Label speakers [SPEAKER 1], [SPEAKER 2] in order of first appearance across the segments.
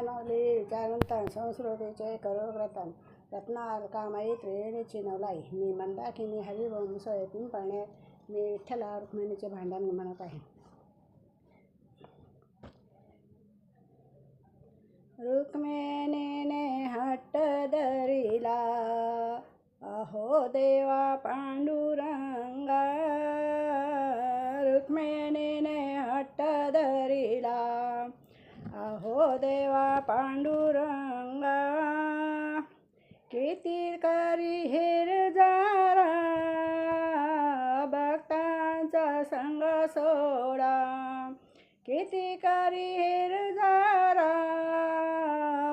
[SPEAKER 1] मायमाऊली विचारंतन संस्कृतीचे करोग्रतन रत्नार कामाई त्रिवेणी चिनवलाई. मी मंदाकिनी हरिवंश सोयतीन पाण्यात मी विठ्ठला रुक्मिणीचे भांडण म्हणत आहे. रुक्मिणीने हट्ट धरिला. अहो देवा पांडुरंगा. रुक्मिणीने हट्ट धरिला. अहो देवा पांडुरंगा किती करी हिर जारा भक्तांचा संग सोडा. किती करी हिर जारा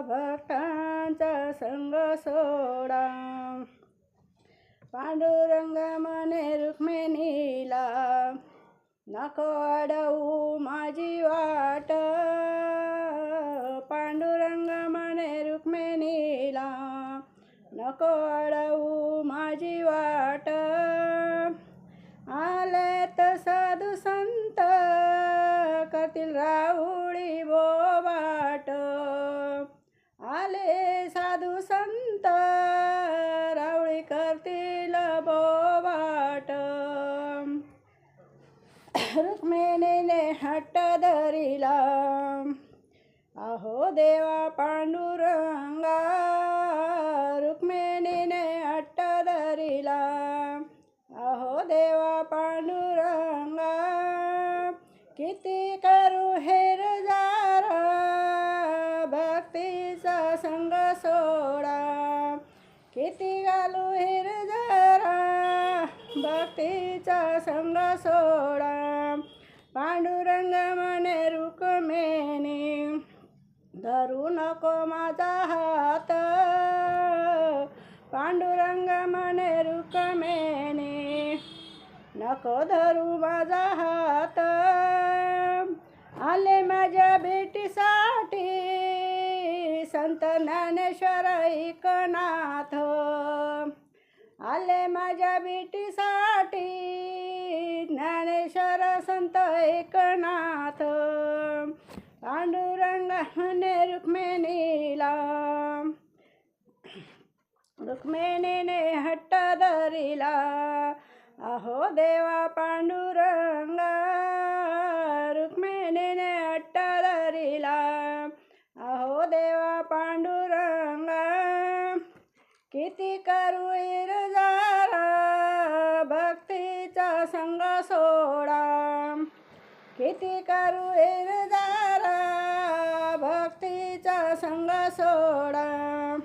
[SPEAKER 1] भक्तांचा संग सोडा. पांडुरंग मने रुक्मिणीला नको अडवू कळवू माझी वाट. आलेत साधू संत करतील राहुळी बोबाट आले साधू संत रावळी करतील बोबाट रुक्मिणीने हट्ट धरिला. अहो देवा पांडुरंग करू हेर जारा भक्तीचा संग सोडा. किती घालू हिर जरा भक्तीचा संग सोडा. पांडुरंग मने रुकमेने धरू नको माझा हात. पांडुरंग मने रुकमे नको धरू माझा हात. आले माझ्या भेटीसाठी संत ज्ञानेश्वर एकनाथ आले माझ्या भेटीसाठी ज्ञानेश्वर संत एकनाथ पांडुरंगाने रुक्मिणीला रुक्मिणीने हट्ट धरिला. अहो देवा पांडुरंगा रुक्मिणीने अट्ट धरिला अहो देवा पांडुरंगा किती करू इरजारा भक्तीचा संग सोडा. किती करू इरजारा भक्तीचा संग सोडा.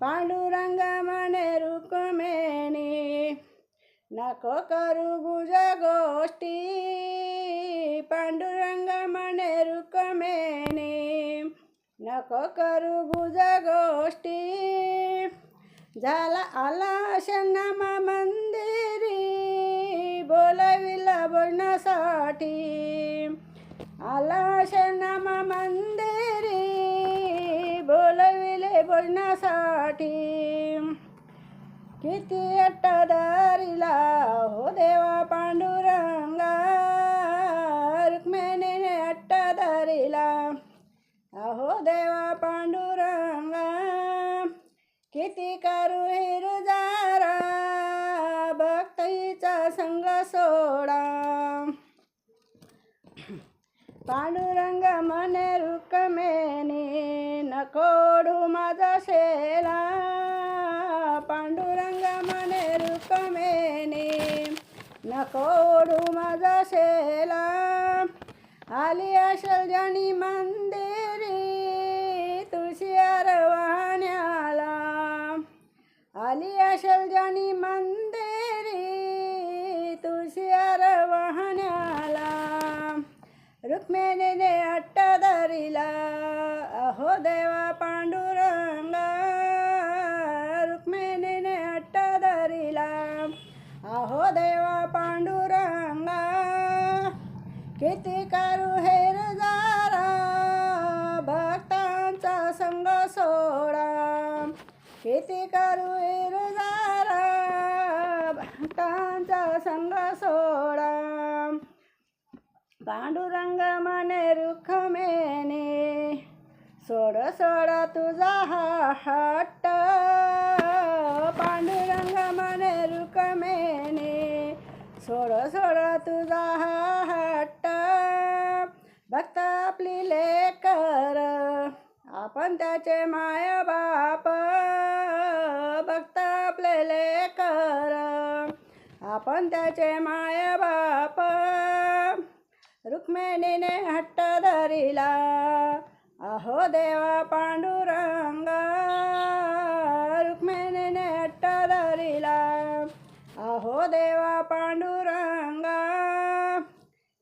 [SPEAKER 1] पांडुरंग मने रुक्मिणी नको करू गुज गोष्टी पांडुरंग मने रुकमेने नको करू गुज गोष्टी झाला आला शनामा मंदिरी बोलविला बोलण्यासाठी. आला शनामा मंदिरी बोलविले बोलण्यासाठी. किती अट्टदारीला हो देवा पांडुरंगा रुक्मिणीने अट्टदारीला अहो देवा पांडुरंगा किती करू हिरजारा भक्तीचा संग सोडा. पांडुरंग मने रुक्मिणी नकोडू माझा शेला पांडुरंग मने रुकमेने नकोडू माझा शेला. आली असल जणी मंदिरी तुळशी वाहण्याला आली असल जणी मंदिरी तुळशी वाहण्याला रुक्मिणीने अट्ट धरिला अहो देवा पांडुर किती करू हेर भक्तांचा संग सोडा. पांडुरंग मने रुखमेने सोड सोड तुझा हा हट्ट. पांडुरंग मने रुकमेने सोड सोड तुझा हा हट्ट. भक्त आपली लेकर आपण त्याचे माय आपण त्याचे माय बाप. रुक्मिणीने हट्ट धरिला. अहो देवा पांडुरंग. रुक्मिणीने हट्ट धरिला. अहो देवा पांडुरंग.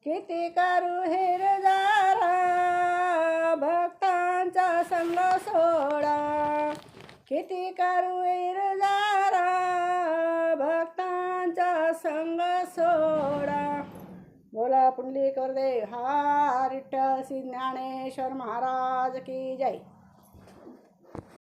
[SPEAKER 1] किती करू हिरजारा. भक्तांचा संग सोडा. किती करू संग सोडा. बोला पुंडलिक वरदे हा विठ्ठल श्री ज्ञानेश्वर महाराज की जय.